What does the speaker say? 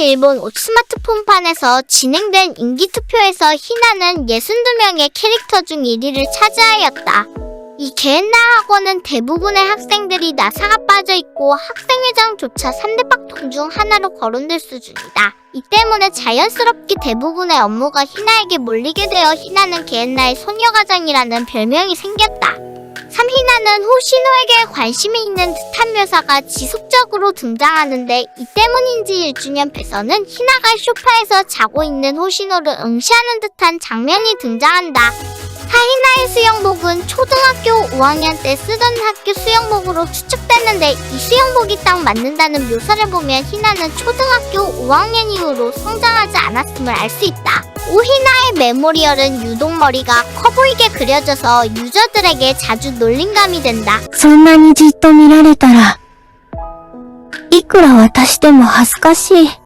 일본 옷 스마트폰판에서 진행된 인기투표에서 희나는 62명의 캐릭터 중 1위를 차지하였다. 이 게엔나 학원은 대부분의 학생들이 나사가 빠져 있고 학생회장조차 3대 빡통 중 하나로 거론될 수준이다. 이 때문에 자연스럽게 대부분의 업무가 희나에게 몰리게 되어 희나는 게엔나의 소녀가장이라는 별명이 생겼다. 3희나는 호시노에게 관심이 있는 듯한 묘사가 지속적으로 등장하는데 이 때문인지 1주년 패서는 희나가 소파에서 자고 있는 호시노를 응시하는 듯한 장면이 등장한다. 하이나의 수영복은 초등학교 5학년 때 쓰던 학교 수영복으로 추측됐는데 이 수영복이 딱 맞는다는 묘사를 보면 희나는 초등학교 5학년 이후로 성장하지 않았음을 알 수 있다. 오희나의 메모리얼은 유독 머리가 커 보이게 그려져서 유저들에게 자주 놀림감이 된다. そんなにじっと見られたら、いくら私でも恥ずかしい。